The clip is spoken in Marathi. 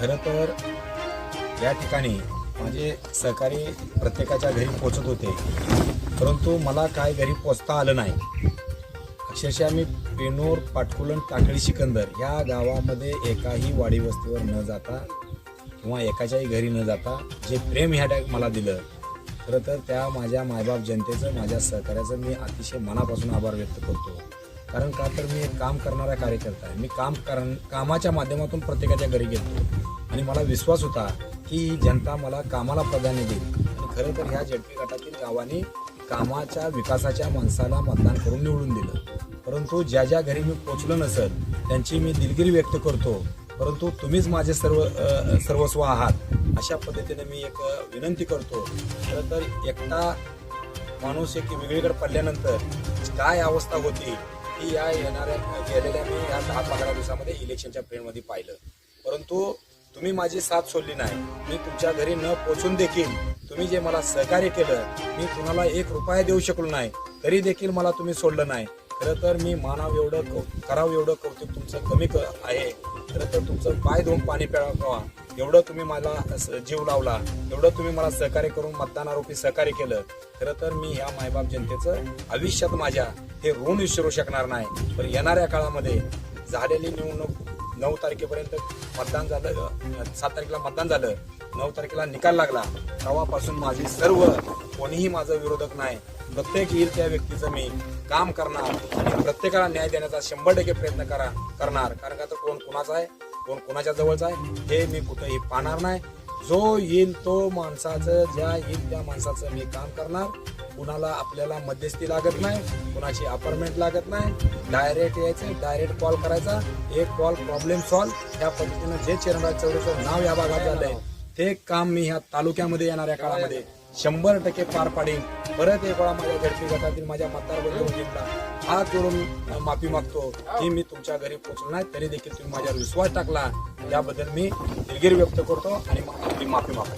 खरं तर या ठिकाणी माझे सहकारी प्रत्येकाच्या घरी पोचत होते. परंतु मला काय घरी पोचता आलं नाही. अक्षरशः मी पेनोर पाटकुलन टाकळी सिकंदर या गावामध्ये एकाही वाडी वस्तीवर न जाता किंवा एकाच्याही घरी न जाता जे प्रेम ह्या टाक मला दिलं खरं तर त्या माझ्या मायबाप जनतेचं माझ्या सहकार्याचं मी अतिशय मनापासून आभार व्यक्त करतो. कारण का तर मी एक काम करणारा कार्यकर्ता आहे. मी काम कर कामाच्या माध्यमातून प्रत्येकाच्या घरी गेलो. आणि मला विश्वास होता की ही जनता मला कामाला प्राधान्य देईल. आणि खरं तर ह्या झेडपी गटातील गावाने कामाच्या विकासाच्या माणसाला मतदान करून निवडून दिलं. परंतु ज्या ज्या घरी मी पोचलो नसेल त्यांची मी दिलगिरी व्यक्त करतो. परंतु तुम्हीच माझे सर्व सर्वस्व आहात अशा पद्धतीने मी एक विनंती करतो. खरं तर एकटा माणूस एक वेगळीकडे पडल्यानंतर काय अवस्था होती की या येणाऱ्या गेलेल्या मी या दहा पंधरा दिवसामध्ये इलेक्शनच्या पिरियडमध्ये पाहिलं. परंतु तुम्ही माझी साथ सोडली नाही. मी तुमच्या घरी न पोचून देखील तुम्ही जे मला सहकार्य केलं मी कुणाला एक रुपया देऊ शकलो नाही. तरी देखील मला तुम्ही सोडलं नाही. खरं तर मी मानाव एवढं करावं एवढं कौतुक तुमचं कमी आहे. खरं तर तुमचं पाय धुवून पाणी प्यावा. एवढं तुम्ही मला जीव लावला एवढं तुम्ही मला सहकार्य करून मतदानारोपी सहकार्य केलं खरं तर मी ह्या मायबाप जनतेचं आयुष्यात माझ्या हे ऋण विसरू शकणार नाही. पण येणाऱ्या काळामध्ये झालेली निवडणूक नऊ तारखेपर्यंत मतदान झालं सात तारखेला मतदान झालं नऊ तारखेला निकाल लागला. तेव्हापासून माझी सर्व कोणीही माझं विरोधक नाही. प्रत्येक येईल त्या व्यक्तीचं मी काम करणार आणि प्रत्येकाला न्याय देण्याचा शंभर टक्के प्रयत्न करा करणार. कारण का तर कोण कुणाचा आहे? कोण कोणाच्या जवळचा आहे? हे मी कुठंही पाहणार नाही. जो येईल तो माणसाचं ज्या येईल त्या माणसाचं मी काम करणार. कुणाला आपल्याला मध्यस्थी लागत नाही कुणाची अपॉइंटमेंट लागत नाही. डायरेक्ट यायचं डायरेक्ट कॉल करायचा. एक कॉल प्रॉब्लेम सॉल्व या पद्धतीनं जे चरणराज चौधरीचं नाव या भागात झालंय ते काम मी ह्या तालुक्यामध्ये येणाऱ्या काळामध्ये शंभर टक्के पार पाडेन. परत एक वेळा माझ्या झडपी गटातील माझ्या मतदार हात जोडून करून माफी मागतो की मी तुमच्या घरी पोहोचलो नाही तरी देखील तुम्ही माझ्यावर विश्वास टाकला. याबद्दल मी दिलगिरी व्यक्त करतो आणि आपली माफी मागतो.